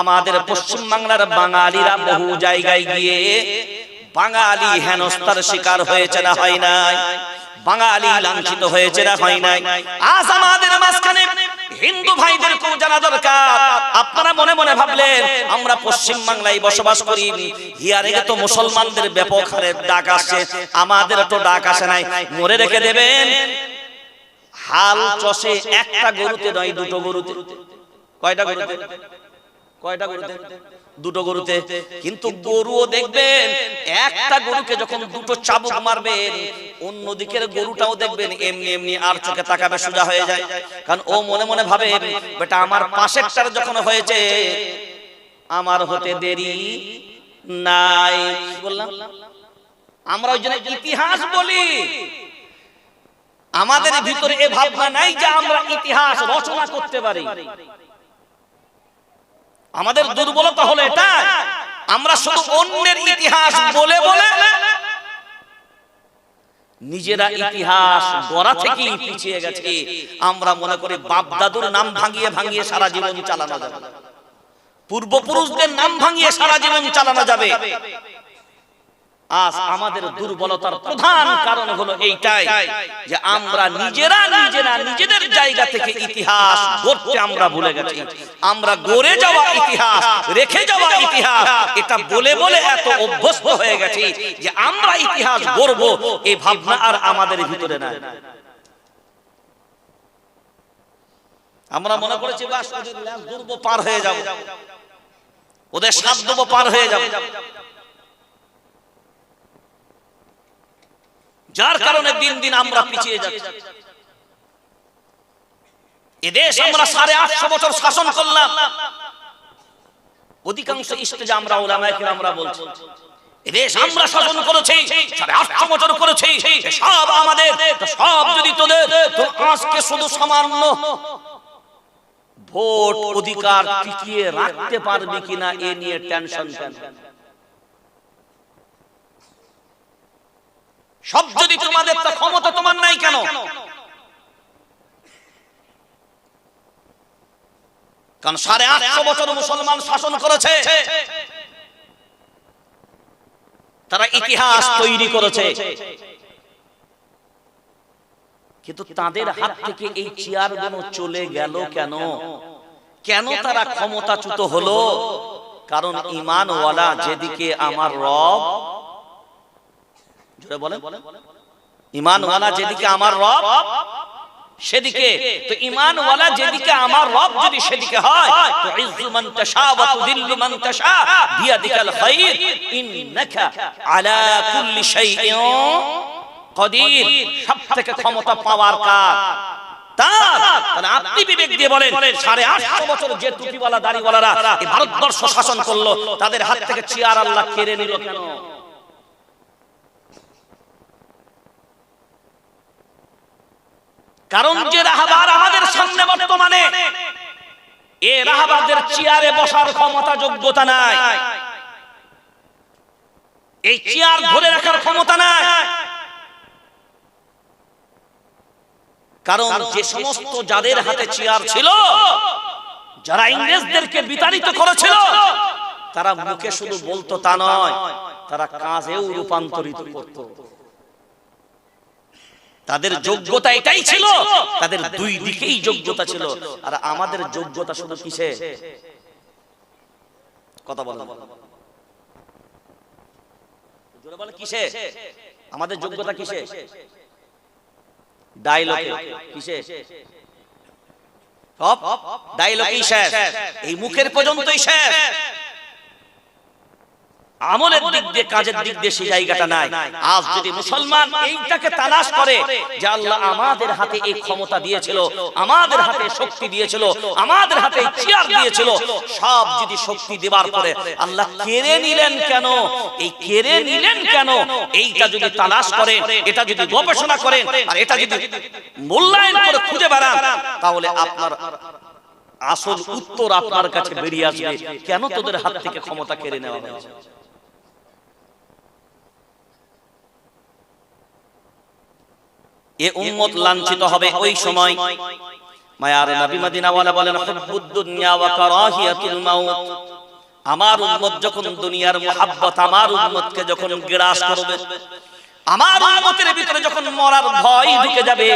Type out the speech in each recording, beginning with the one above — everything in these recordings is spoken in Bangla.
আমাদের পশ্চিম বাংলার বাঙালিরা বহু জায়গায় গিয়ে বাঙালি হেনস্তার শিকার হয়েছে না হয় নাই? বাঙালি লাঞ্ছিত হয়েছে না হয় নাই? আজ আমাদের মাঝখানে হিন্দু ভাইদের খুব জানা দরকার। আপনারা মনে মনে ভাবলেন, আমরা পশ্চিম বাংলায় বসবাস করি। হিয়ারে তো মুসলমানদের ব্যাপক হারে ডাক আসে আমাদের তো ডাক আসে নাই। মরে রেখে দেবেন, হাল চষে একটা গরুতে নয়, দুটো গরুতে। কয়টা গরুতে? কয়টা গরুতে? দুটো গরুতে। কিন্তু গরুও দেখবেন একটা গরুকে যখন দুটো চাবুক মারবেন অন্য দিকের গরুটাও দেখবেন এমনি এমনি আর চোখে তাকাবে সোজা হয়ে যায়। কারণ ও মনে মনে ভাবে বেটা আমার পাশেরটার যখন হয়েছে আমার হতে দেরি নাই। বললাম আমরা ওই জন্য ইতিহাস বলি। আমাদের ভিতরে এ ভাবনা নাই যে আমরা ইতিহাস রচনা করতে পারি। আমাদের দুর্বলতা হলো এটা আমরা শুধু অন্যের ইতিহাস বলে বলে নিজেরা ইতিহাস গড়া থেকেই পিছিয়ে গেছে। আমরা মনে করি বাপ দাদুর নাম ভাঙিয়ে ভাঙিয়ে সারা জীবন চালানো যাবে। পূর্বপুরুষদের নাম ভাঙিয়ে সারা জীবন চালানো যাবে। আজ আমাদের দুর্বলতার প্রধান কারণ হলো এইটাই যে আমরা নিজেরা নিজেরা নিজেদের জায়গা থেকে ইতিহাস গড়তে আমরা ভুলে গেছি। আমরা গড়ে যাওয়া ইতিহাস রেখে যাওয়া ইতিহাস এটা বলে বলে এত অভ্যস্ত হয়ে গেছি যে আমরা ইতিহাস গড়ব এই ভাবনা আর আমাদের ভিতরে নাই। আমরা মনে করেছি বাস দুর্ব পার হয়ে যাব। ওদের সাত পার হয়ে যাব। যার কারণে দিন দিন আমরা পিছিয়ে যাচ্ছি। এদেশ আমরা সাড়ে আটশো বছর শাসন করলাম। অধিকাংশ স্টেজে আমরা ওলামায় আমরা বলছি। এদেশ আমরা শাসন করেছি। সাড়ে আটশো বছর করেছি। সব আমাদের সব যদি তোদের তো আজকে শুধু সামান্য ভোট অধিকার টিকিয়ে রাখতে পারবে কিনা এ নিয়ে টেনশন কেন সব যদি তোমাদের তা ক্ষমতা তোমার নাই কেন? কারণ সাড়ে আটশো বছর মুসলমান শাসন করেছে। তারা ইতিহাস তৈরি করেছে। কিন্তু তাদের হাত থেকে এই চেয়ারগুলো চলে গেল কেন? কেন? তারা ক্ষমতাচ্যুত হলো? কারণ ইমানওয়ালা যেদিকে আমার রব জোরে বলেন। ইমানওয়ালা যেদিকে আমার রব সেদিকে। তো ইমানওয়ালা যেদিকে আমার রব যদি সেদিকে হয় তো ইজ্জু মান তাশা ওয়া তুদিল্লু মান তাশা বিয়াদিকাল খায়র ইন্নাকা আলা কুল্লি শাইইন কদির। সবথেকে ক্ষমতা পাওয়ার কার তার। তাহলে আপনি বিবেক দিয়ে বলেন সাড়ে আটশো বছর যে টুপিওয়ালা দাড়িওয়ালারা ভারতবর্ষ শাসন করল তাদের হাত থেকে চেয়ার আল্লাহ কেড়ে নিল কেন? কারণ যে রাহাবার আমাদের সামনে বর্তমানে, এ রাহাবাদের চেয়ারে বসার ক্ষমতা, যোগ্যতা নাই। এই চেয়ার ধরে রাখার ক্ষমতা নাই। কারণ যে সমস্ত যাদের হাতে চেয়ার ছিল, যারা ইংরেজদেরকে বিতাড়িত করেছিল, তারা মুখে শুধু বলতো তা নয়, তারা কাজেও রূপান্তরিত করত। তাদের যোগ্যতা এটাই ছিল। তাদের দুই দিকেই যোগ্যতা ছিল। আর আমাদের যোগ্যতা শুধু কিসে? কথা বলো। জোরে বলে কিসে? আমাদের যোগ্যতা কিসে? ডায়লগে। কিসে? সব ডায়লগই শেষ। এই মুখের পর্যন্তই শেষ। আমলের দিক দিয়ে, কাজের দিক দিয়ে সেই জায়গাটা নাই। আজ যদি মুসলমান এইটাকে তালাশ করে যে আল্লাহ আমাদের হাতে এই ক্ষমতা দিয়েছিল, আমাদের হাতে শক্তি দিয়েছিল, আমাদের হাতে চেয়ার দিয়েছিল, সব যদি শক্তি দেবার পরে আল্লাহ কেড়ে নিলেন কেন? এই কেড়ে নিলেন কেন? এইটা যদি তালাশ করেন, এটা যদি গবেষণা করেন, আর এটা যদি মূল্যায়ন করে খুঁজে বেড়ান, তাহলে আপনার আসল উত্তর আপনার কাছে বেরিয়ে আসবে। কেন তোদের হাত থেকে ক্ষমতা কেড়ে নেওয়া হয়েছে? এ উম্মত লাঞ্ছিত হবে ওই সময়। মায়ার নবী মদিনাওয়ালা বলেন হুব্বুদ দুনিয়া ওয়া কারাহিয়াতুল মাউত। আমার উম্মত যখন দুনিয়ার মোহাব্বত আমার উম্মতকে যখন গ্রাস করবে আমার উম্মতের ভিতরে যখন মরার ভয় ঢুকে যাবে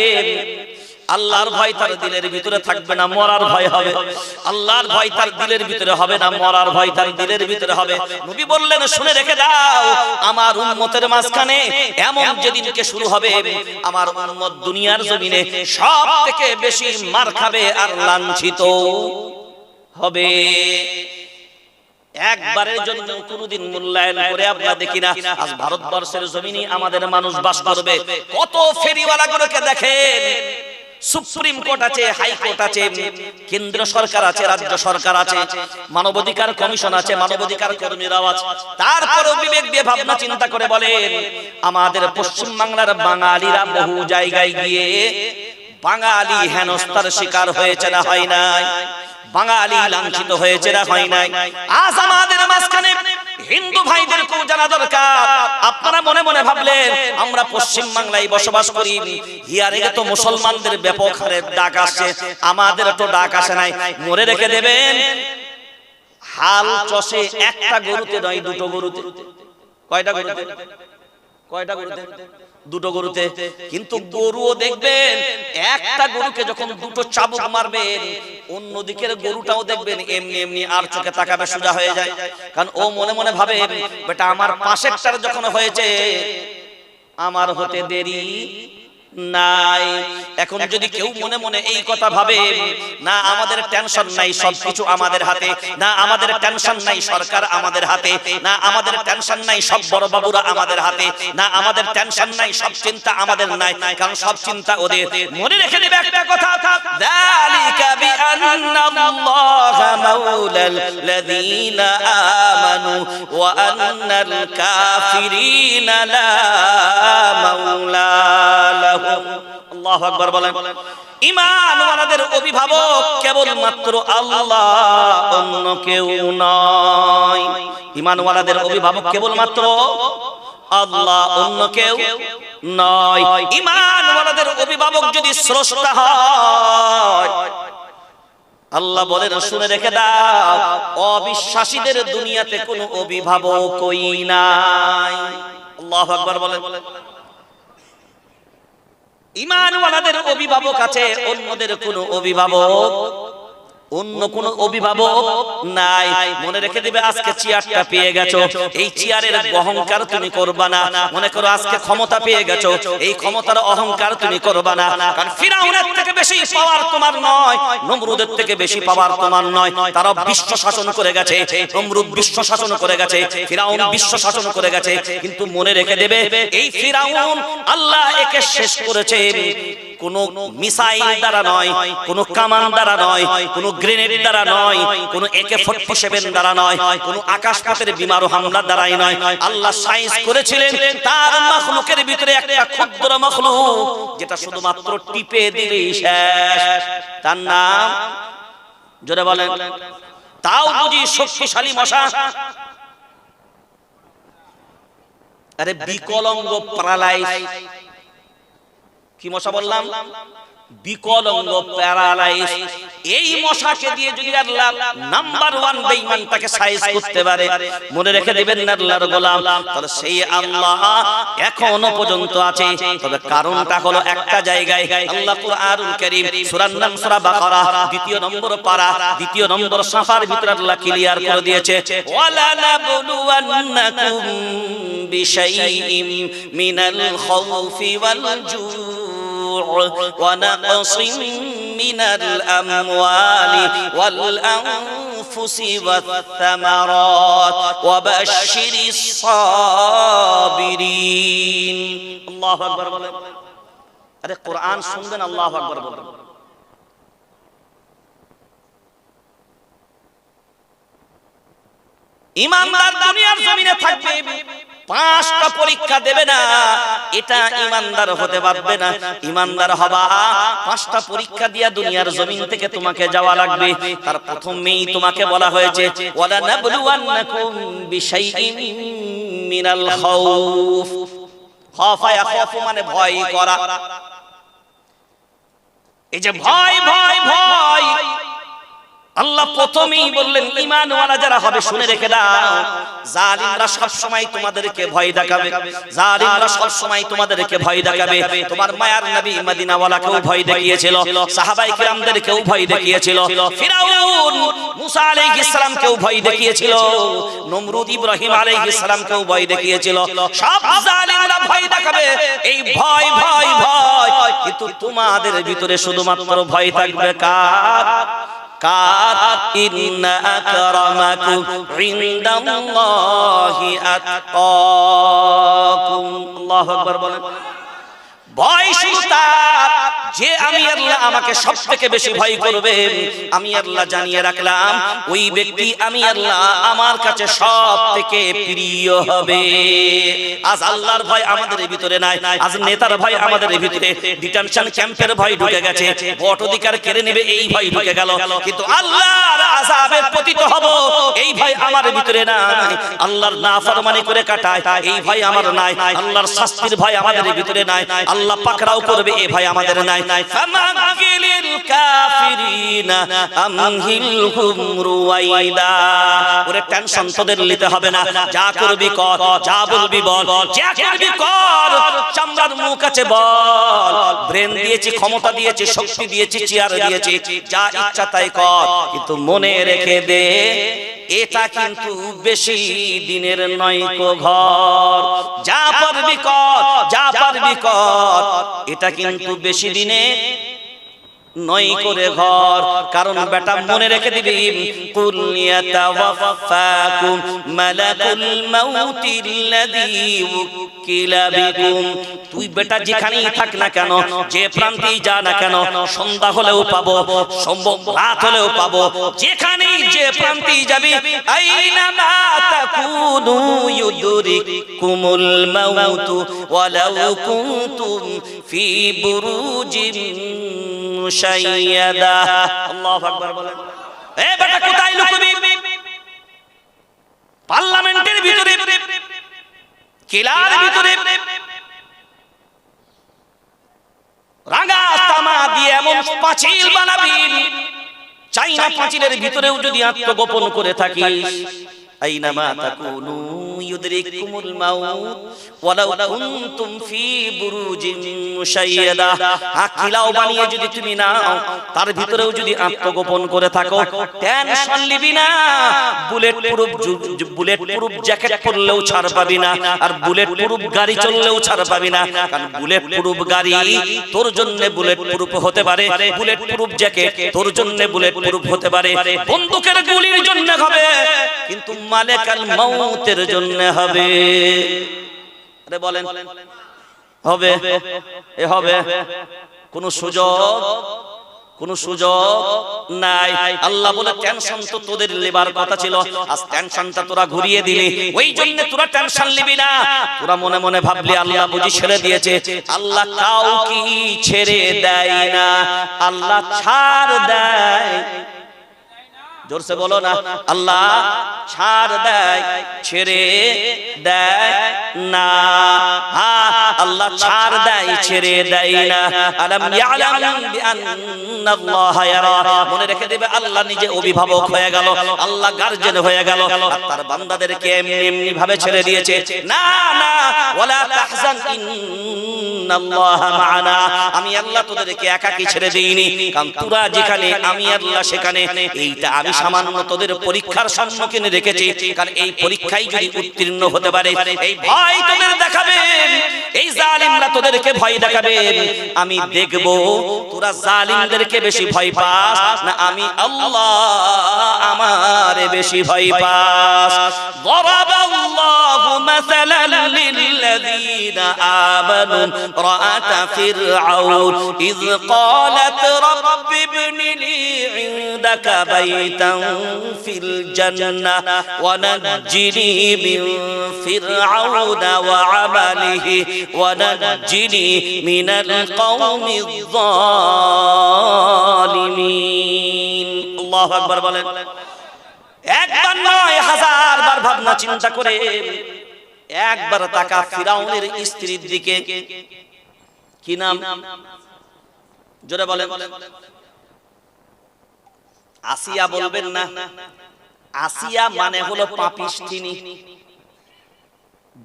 আল্লাহর ভয় তার দিলের ভিতরে থাকবে না, মরার ভয় হবে। আল্লাহর ভয় তার দিলের ভিতরে হবে না, মরার ভয় তার দিলের ভিতরে হবে। নবী বললেন, শুনে রেখে দাও, আমার উম্মতের মাঝখানে এমন যেদিনকে শুরু হবে, আমার উম্মত দুনিয়ার জমিনে সব থেকে বেশি মার খাবে আর লাঞ্ছিত হবে। একবারের জন্য কোনদিন মূল্যায়ন করে আমরা দেখি না, আজ ভারতবর্ষের জমিনে আমাদের মানুষ বাস করবে। কত ফেরিওয়ালা গুলোকে দেখেন সুপ্রিম কোর্ট আছে হাই কোর্ট আছে কেন্দ্র সরকার আছে রাজ্য সরকার আছে মানবাধিকার কমিশন আছে মানবাধিকার কর্মীরাও আছে। তারপরেও বিবেক দিয়ে ভাবনা চিন্তা করে বলেন আমাদের পশ্চিম বাংলার বাঙালিরা বহু জায়গায় গিয়ে বাঙালি হেনস্তার শিকার হয়েছে না হয় নাই। বাঙালি লাঞ্ছিত হয়েছে না হয় নাই। আজ আমাদের মাঝখানে হিন্দু ভাইদের খুব জানা দরকার? আপনারা মনে মনে ভাবলেন, আমরা পশ্চিম বাংলায় বসবাস করি। হিয়ারে তো মুসলমানদের ব্যাপক হারে ডাক আসে আমাদের তো ডাক আসে নাই। মরে রেখে দেবেন, হাল চষে একটা গরুতে নয়, দুটো গরুতে। কয়টা গরুতে? কয়টা গরুতে? দুটো গরুতে। কিন্তু গরুও দেখবেন একটা গরুকে যখন দুটো চাবুক মারবেন অন্য দিকের গরুটাও দেখবেন এমনি এমনি আর চোখে তাকাবে সোজা হয়ে যায়। কারণ ও মনে মনে ভাবে বেটা আমার পাশেরটার যখন হয়েছে আমার হতে দেরি নাই। এখন যদি কেউ মনে মনে এই কথা ভাবে না আমাদের টেনশন নাই সবকিছু আমাদের হাতে। না আমাদের টেনশন নাই সরকার আমাদের হাতে। না আমাদের টেনশন নাই সব বড় বাবুরা আমাদের হাতে। না আমাদের টেনশন নাই সব চিন্তা আমাদের নাই। কারণ সব চিন্তা ওদের। মনে রেখে দেবে একটা কথা। লাযীনা আমানু ওয়া আন্নাল কাফিরিনা লা মাওলা লাহুম আল্লাহু আকবার বলেন ইমানওয়ালাদের অভিভাবক কেবলমাত্র আল্লাহ অন্য কেউ নয় ইমানওয়ালাদের অভিভাবক কেবলমাত্র আল্লাহ অন্য কেউ নয় ইমান ইমানওয়ালাদের অভিভাবক যদি স্রষ্টা হয় আল্লাহ বলেন শুনে রেখে দাও। অবিশ্বাসীদের দুনিয়াতে কোনো অভিভাবকই নাই। আল্লাহু আকবার বলেন। অভিভাবক আছে, অন্যদের কোনো অভিভাবক অন্য কোন অভিভাবক নাই। মনে রেখে দিবে আজকে চেয়ারটা পেয়ে গেছো। এই চেয়ারের অহংকার তুমি করবা না। মনে করো আজকে ক্ষমতা পেয়ে গেছো। এই ক্ষমতার অহংকার তুমি করবা না। কারণ ফিরাউনের থেকে বেশি পাওয়ার তোমার নয়। নমরুদের থেকে বেশি পাওয়ার তোমার নয়। তারা বিশ্ব শাসন করে গেছে। নমরুদ বিশ্ব শাসন করে গেছে। ফিরাউন বিশ্ব শাসন করে গেছে। কিন্তু মনে রেখে দেবে এই ফিরাউন আল্লাহ একে শেষ করেছে। কোন মিসাইল দ্বারা নয়, কোন কামান দ্বারা নয়, কোন গ্রেনেড দ্বারা নয়, কোন একে ফোর্টি সেভেন দ্বারা নয়, কোন আকাশপথের বিমার হামলা দ্বারাই নয়। আল্লাহ সাইন্স করেছিলেন, তার মখলুকের ভিতরে একটা ক্ষুদ্র মখলুক, যেটা শুধুমাত্র টিপে শেষ। তার নাম, জোরে বলেন, তাও বুঝি শক্তিশালী মশা। আরে বিকলঙ্গ প্যারালাইজ কি মশা বললাম? বিকলঙ্গ প্যারালাইজ এই মশাকে দিয়ে যদি আল্লাহ নাম্বার ওয়ান সাইজ করতে পারে, মনে রেখে দিবেন না আল্লাহর গোলাম। তাহলে সেই আল্লাহ এখনও পর্যন্ত আছে। তবে কারণটা হলো একটা জায়গায় আল্লাহ কুরআনুল কারীম নাম সূরা বাকারা, দ্বিতীয় নম্বর পারা, দ্বিতীয় নম্বর সাফার ভিতরে আল্লাহ ক্লিয়ার করে দিয়েছে। ওয়ালা নাবলুওয়ান্নাকুম বিশাইইম মিনাল খাউফি ওয়াল জু ونقص من الأموال والأنفس والثمرات وبشر الصابرين الله أكبر আরে কোরআন শুনবেন আল্লাহ আকবর বলবেন ইমানদার দুনিয়ার জমিনে থাকবে, পাঁচটা পরীক্ষা দেবে না, এটা ইমানদার হতে পারবে না। ইমানদার হবা, পাঁচটা পরীক্ষা দিয়া দুনিয়ার জমিন থেকে তোমাকে যাওয়া লাগবে। তার প্রথমেই তোমাকে বলা হয়েছে ওয়ালা নাবলুওয়ান্নাকুম বিশাইইন মিনাল খাউফ। খাফা ইয়াখাফু মানে ভয় করা। এই যে ভয় ভয় ভয় আল্লাহ প্রথমেই বললেন ইমানওয়ালা যারা হবে, শুনে রেখে দাও। জালিমরা সব সময় তোমাদেরকে ভয় দেখাবে। জালিমরা সব সময় তোমাদেরকে ভয় দেখাবে। তোমার মায়ার নবী মদিনাওয়ালাকেও ভয় দেখিয়েছিল, সাহাবাই কিরামদেরকেও ভয় দেখিয়েছিল, ফিরাউন মুসা আলাইহিস সালামকেও ভয় দেখিয়েছিল, নমরুদ ইব্রাহিম আলাইহিস সালামকেও ভয় দেখিয়েছিল। সব জালিমরা ভয় দেখাবে। এই ভয় ভয় ভয়। কিন্তু তোমাদের ভিতরে শুধুমাত্র ভয় থাকবে কার? কার ইন্না আকরামাকুম ইনদাল্লাহি আতকাকুম। আল্লাহু আকবার বলেন। ভয় শুধু তার যে আমি আল্লাহ আমাকে সব থেকে বেশি ভয় করবে আমি আল্লাহ জানিয়ে রাখলাম, ওই ব্যক্তি আমি আল্লাহ আমার কাছে সব থেকে প্রিয় হবে। আজ আল্লাহর ভয় আমাদের ভিতরে নাই, আজ নেতার ভয় আমাদের ভিতরে। ডিটেনশন ক্যাম্পের ভয় ঢুকে গেছে, ভোট অধিকার কেড়ে নেবে, এই ভয় ঢুকে গেল। কিন্তু আল্লাহর আযাবের পতিত হব, এই ভয় আমার ভিতরে নাই। আল্লাহর নাফরমানি করে কাটায়, এই ভয় আমার নাই। আল্লাহর শাস্তির ভয় আমাদের ভিতরে নাই। আল্লাহ পাকড়াও করবে, এই ভয় আমাদের নাই। ফামাকিলিল কাফিরিনা আমহিলহুম ওরে টেনশন তোদের নিতে হবে না। যা করবি কর, যা বলবি বল, যা করবি কর, চামড়ার মুখ আছে বল। ব্রেন দিয়েছি, ক্ষমতা দিয়েছি, শক্তি দিয়েছি, চেয়ার দিয়েছি, যা ইচ্ছা তাই কর। কিন্তু মনে রেখে দে, এটা কিন্তু বেশি দিনের নয় কো ঘর। যা পারবি কর, যা পারবি কর, এটা কিন্তু বেশি দিনে নয় করে ঘর। কারণ বেটা মনে রেখে দিবি কুল ইয়াতাওয়াফাকুম মালাকুল মাউতিল্লাযী উকিলা বিকুম। তুই বেটা যেখানেই থাক না কেন যে প্রান্তেই যা না কেন সন্ধ্যা হলেও পাবো সম্ভব রাত হলেও পাবো। যেখানেই যে প্রান্তেই যাবি আইনা মা তাকুনু ইউদরিকুমুল মাউতু ওয়ালাউ কুনতুম ফি বুরুজিন পার্লামেন্টের ভিতরে। কিলার ভিতরে। রাঙা তামা দিয়ে এমন পাঁচিল বানাবি, চাইনা পাঁচিলের ভিতরেও যদি আত্মগোপন করে থাকিস। ফি বুরুজিন মুশাইয়াদা। আকিলাও বানিয়ে যদি তুমি নাও, তার ভিতরেও যদি আত্মগোপন করে থাকো টেনশন না bullet proof bullet proof jacket পরলেও ছাড় পাবি না, আর বুলেট প্রুফ গাড়ি চললেও ছাড় পাবি না। কারণ বুলেট প্রুফ গাড়ি তোর জন্য বুলেট প্রুফ হতে পারে বুলেট প্রুফ জ্যাকেট তোর জন্য বুলেট প্রুফ হতে পারে। বন্দুকের গুলির জন্য হবে। কিন্তু মালেকাল মৌতের জন্য হবে। আরে বলেন, হবে, এ হবে। কোন সুযোগ কোন সুযোগ নাই। আল্লাহ বলে টেনশন তো তোদের লেবার কথা ছিল। আজ টেনশনটা তোরা ঘুরিয়ে দিলি। ওই জন্য তোরা টেনশন নিবি না। তোরা মনে মনে ভাবলি, আল্লাহ বুঝি ছেড়ে দিয়েছে। আল্লাহ কাউকে ছেড়ে দেয় না। আল্লাহ ছাড় দেয়। জোরসে বলো না, আল্লাহ ছাড় দেয়, ছেড়ে দেয় না। আল্লাহ ছাড় দেয়, ছেড়ে দেয় না। আলম ইয়ালাম বিআন্নাল্লাহ ইয়ারা। মনে রেখে দেবে, আল্লাহ নিজে অভিভাবক হয়ে গেল, আল্লাহ গার্জেন হয়ে গেল। তার বান্দাদেরকে এমনি ভাবে ছেড়ে দিয়েছে। না না, ওয়ালা তাহজান, ইন্নাল্লাহ মা'ানা। আমি আল্লাহ তোদেরকে একাকী ছেড়ে দেইনি, কারণ তোরা যেখানে, আমি আল্লাহ সেখানে। এইটা আমি সামান্য তোদের পরীক্ষার সম্মুখীন রেখেছি কারণ এই পরীক্ষায় যদি উত্তীর্ণ হতে পারে এই ভয় তোদের দেখাবে এই জালিমরা তোদেরকে ভয় দেখাবে আমি দেখব তোরা জালিমদেরকে বেশি ভয় পাস না আমি আল্লাহ আমারে বেশি ভয় পাস ضرب الله مثلا للذين آمنوا رأت فرعون إذ قالت رب ابن لي عندك بيتا في الجنة ونجني من فرعون وعمله ونجني من القوم الظالمين الله أكبر বলেন একবার নয় হাজার বার ভাবনা চিন্তা করে একবার তাকা ফিরাউনের স্ত্রীর দিকে কি নাম জোরে বলেন আসিয়া বলবেন না। আসিয়া মানে হলো পাপিষ্ঠিনী।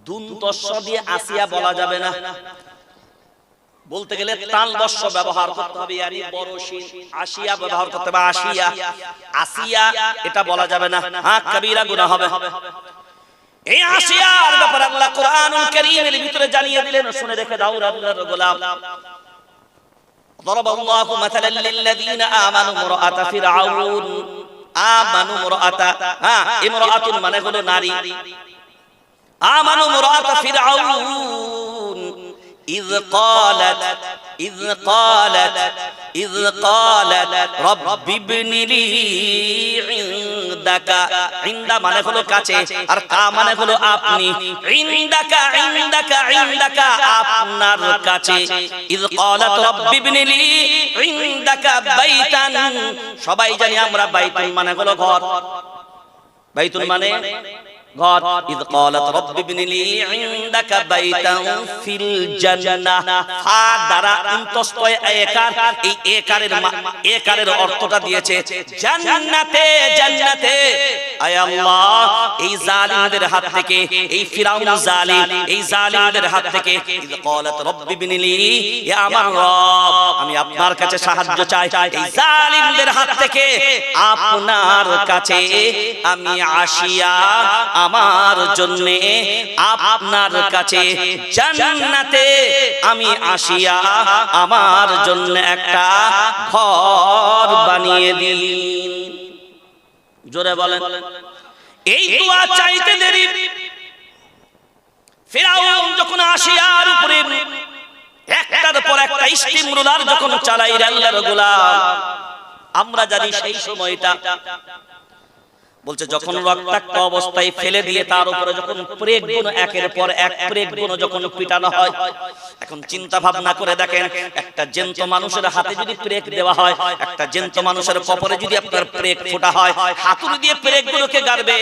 দুন্তস্ব দিয়ে আসিয়া বলা যাবে না। বলতে গেলে তাল বর্ষ ব্যবহার করতে হবে ইয়ানি বড় শিন আসিয়া ব্যবহার করতে হবে আসিয়া। আসিয়া। এটা বলা যাবে না। হ্যাঁ কবিরা গুনাহ হবে। এই আসিয়ার ব্যাপারে আল্লাহ কোরআনুল কারীমের ভিতরে জানিয়ে দিলেন শুনে রেখে দাও আল্লাহর গোলাম ضرب الله مثلا للذين آمنوا امرأة فرعون آمنوا امرأة ها امرأة মানে হলো নারী آمنوا امرأة فرعون إذ قالت إذ قالت إذ قالت رب ابن لي মানে হলো কাছে, আর মানে হলো আপনি। আপনার কাছে। ক্বালাত বাইতান। সবাই জানি আমরা বাইতুন মানে হলো ঘর। বাইতুন মানে? ঘর। একার, এই একারের একারের অর্থটা দিয়েছে জান্নাতে জান্নাতে। আয় আল্লাহ, এই জালিমদের হাত থেকে, এই ফিরাউন জালিম, এই জালিমদের হাত থেকে আমার রব, আমি আপনার কাছে সাহায্য চাই। এই জালিমদের হাত থেকে আপনার কাছে আমি আসিয়া আমার জন্য আপনার কাছে জান্নাতে আমি আসিয়া আমার জন্য একটা ঘর বানিয়ে দিন। জোরে বলেন। এই দোয়া চাইতে দেরি। ফেরাউন যখন আসিয়ার উপরে একটার পর একটা স্টিম রুলার যখন চালাই আল্লাহর গোলাম আমরা জানি সেই সময়টা বলছে যখন রক্তাক্ত অবস্থায় ফেলে দিয়ে তার উপরে যখন প্রেগ গুণ একের পর এক প্রেগ গুণ যখন পিটানো হয় এখন চিন্তা ভাবনা করে দেখেন একটা জেন্ত মানুষের হাতে যদি প্রেগ দেওয়া হয় একটা জেন্ত মানুষের কপরে যদি আপনার প্রেগ ফোটা হয় হাতুড়ি দিয়ে প্রেগ গুলোকে গাড়বে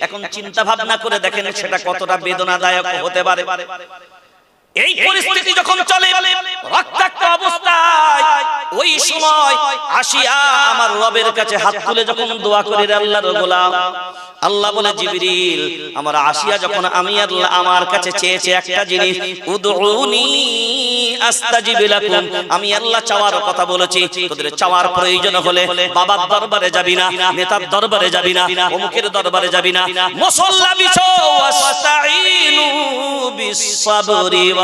এখন চিন্তা ভাবনা করে দেখেন সেটা কতটা বেদনাদায়ক হতে পারে। এই পরিস্থিতি যখন চলে রক্তাক্ত অবস্থায় ওই সময় আসিয়া আমার রবের কাছে হাত তুলে যখন দোয়া করে আল্লাহর গোলাম আল্লাহ বলে জিবরিল আমার আসিয়া যখন আমি আল্লাহ আমার কাছে চেয়েছে একটা জিনিস উদউনি আস্তাজিব লাকুম আমি আল্লাহ চাওয়ার কথা বলেছি তোদের চাওয়ার প্রয়োজন হলে বাবার দরবারে যাবি না নেতার দরবারে যাবি না অমুকের দরবারে যাবি না মুসাল্লা বিছো ওয়াস্তাইনু বিসসাবরি। ওয়াসসালাহ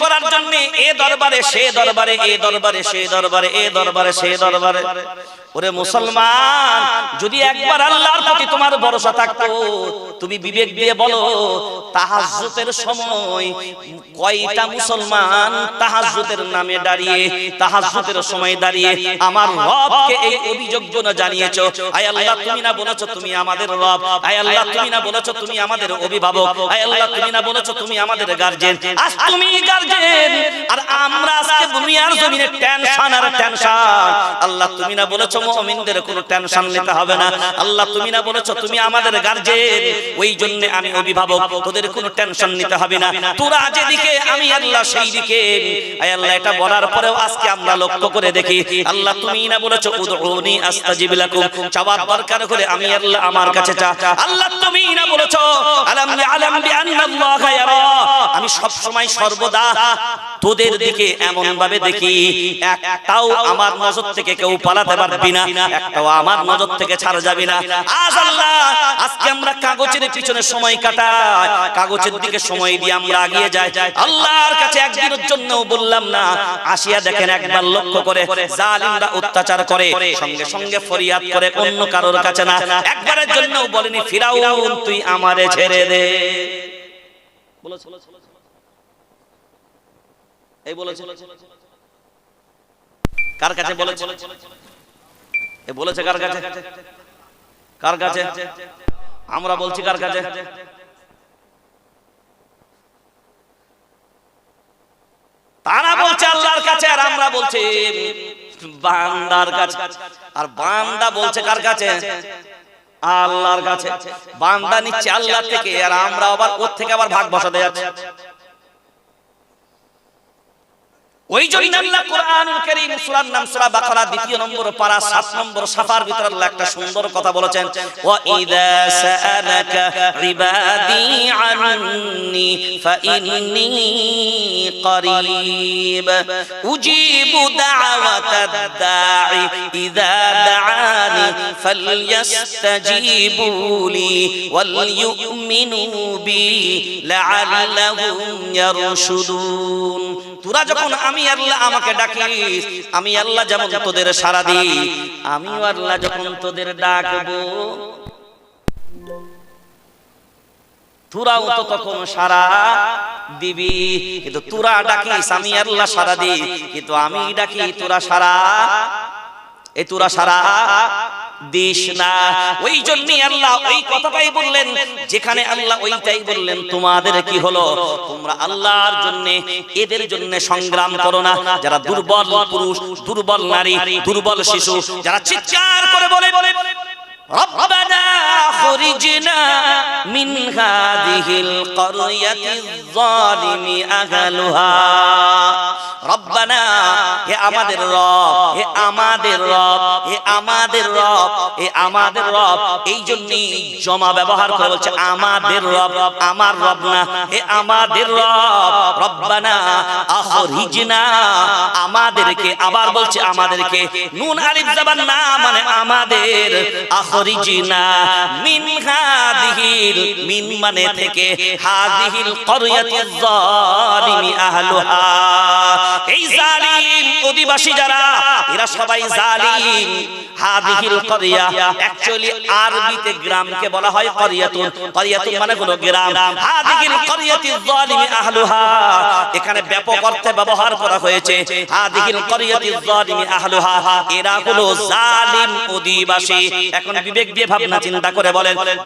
করার জন্য এ দরবারে সে দরবারে, এ দরবারে সে দরবারে, এ দরবারে সে দরবারে। ওরে মুসলমান, যদি একবার আল্লাহর প্রতি তোমার ভরসা থাকতো, তুমি বিবেক দিয়ে বলো তাহাজ্জুদের সময় কয়টা মুসলমান তাহাজ্জুদের নামে দাঁড়িয়ে তাহাজ্জুদের সময় দাঁড়িয়ে আমার রবকে এই অভিযোগ জন্য জানিয়েছো? আয় আল্লাহ, তুমি না বলেছ তুমি আমাদের রব। আয় আল্লাহ, তুমি না বলেছ তুমি আমাদের অভিভাবক। আয় আল্লাহ, তুমি না বলেছ তুমি আমাদের গার্জেন আজ তুমি গার্জেন আর আমরা আজকে দুনিয়ার জমিনে টেনশন আর টেনশন আল্লাহ, তুমি না বলেছ মুমিনদের কোনো টেনশন নিতে হবে না। আল্লাহ, তুমি না বলেছ তুমি আমাদের গার্জেন ওই জন্য আমি অভিভাবক, তোদের কোনো টেনশন নিতে হবে না। তোরা যেদিকে, আমি আল্লাহ সেই দিকে আয় আল্লাহ, এটা বলার পরেও আজকে আমরা লক্ষ্য করে দেখি। আল্লাহ, তুমি না বলেছ চাওয়ার দরকার হলে আমি আল্লাহ আমার কাছে চা আল্লাহ, তুমি না বলেছ, আলাম ইয়ারা। আমি সব সময় সর্বদা তোদের দিকে এমন ভাবে দেখি একটাও আমার নজর থেকে কেউ পালাতে পারবি না একটাও আমার নজর থেকে ছাড়া যাবে না। আজ আল্লাহ আজকে আমরা কাগজের পিছনে সময় কাটাই কাগজের দিকে সময় দিয়ে আমরা আগিয়ে যাই। আল্লাহর কাছে একদিনের জন্য বললাম না আসিয়া দেখেন একবার লক্ষ্য করে জালিমরা অত্যাচার করে সঙ্গে সঙ্গে ফরিয়াদ করে অন্য কারোর কাছে না। একবারের জন্য বলেনি ফিরাউন তুই আমারে ছেড়ে দে। বলেছে এই বলেছে। কার কাছে বলেছে? এ বলেছে কার কাছে? কার কাছে? আমরা বলছি কার কাছে? তারা বলছে আল্লাহর কাছে আর আমরা বলছি বান্দার কাছে। আর বান্দা বলছে কার কাছে? আল্লাহর কাছে। বান্দা নিচ্ছে আল্লাহ থেকে আর আমরা আবার ওর থেকে আবার ভাগ বসাতে যাচ্ছি। ওই জন্য আল্লাহ কোরআনুল কারীম সূরার নাম সূরা বাকারা দ্বিতীয় নম্বর পারা 7 নম্বর সাফার ভিতরে আল্লাহ একটা সুন্দর কথা বলেছেন। দাঈ ইযা দাআনি ফালইস্তাজিবু লি ওয়াল ইউমিনু বি লাআল্লাহুম ইয়ারশুদুন। তোরা যখন আমি আল্লাহ আমাকে ডাকিস, আমি আল্লাহ যেমন তোদের সারা দিই, আমিও আল্লাহ যখন তোদের ডাকবো। তোরাও তখন সারা দিবি কিন্তু আল্লাহ সারা দিই কিন্তু আমি ডাকি সারা এ সারা দিস না ওই জন্যই আল্লাহ ওই কথাটাই বললেন যেখানে আল্লাহ ওইটাই বললেন তোমাদের কি হলো তোমরা আল্লাহর জন্য এদের জন্য সংগ্রাম করো না যারা দুর্বল পুরুষ দুর্বল নারী দুর্বল শিশু যারা চিৎকার করে বলে বলে ربنا خرجنا من هذه القرية الظالم أهلها রব্বানা হে আমাদের রব হে আমাদের রব হে আমাদের রব হে আমাদের রব এই জন্যই জমা ব্যবহার করে বলছে আমাদের রব আমার রব না হে আমাদের রব রব্বানা আখরিজনা আমাদেরকে আবার বলছে আমাদেরকে নুন আলিফ জাবান না মানে আমাদের মিন হাদিহিল, মিন মানে থেকে হাদিহিল জালিমি আহলুহা। এই জালিম অধিবাসী যারা, এরা সবাই জালিম। হাদিহিল করিয়া অ্যাকচুয়ালি আরবিতে গ্রামকে বলা হয় করিয়াতুন করিয়াতুন মানে গ্রাম। হাদিহিল জালিমি আহলুহা। এখানে ব্যাপক অর্থে ব্যবহার করা হয়েছে। হাদিহিল করিয়াতি জালিমি আহলুহা। এরা হলো জালিম অধিবাসী। এখন বিবেক দিয়ে ভাবনা চিন্তা করে বলেন।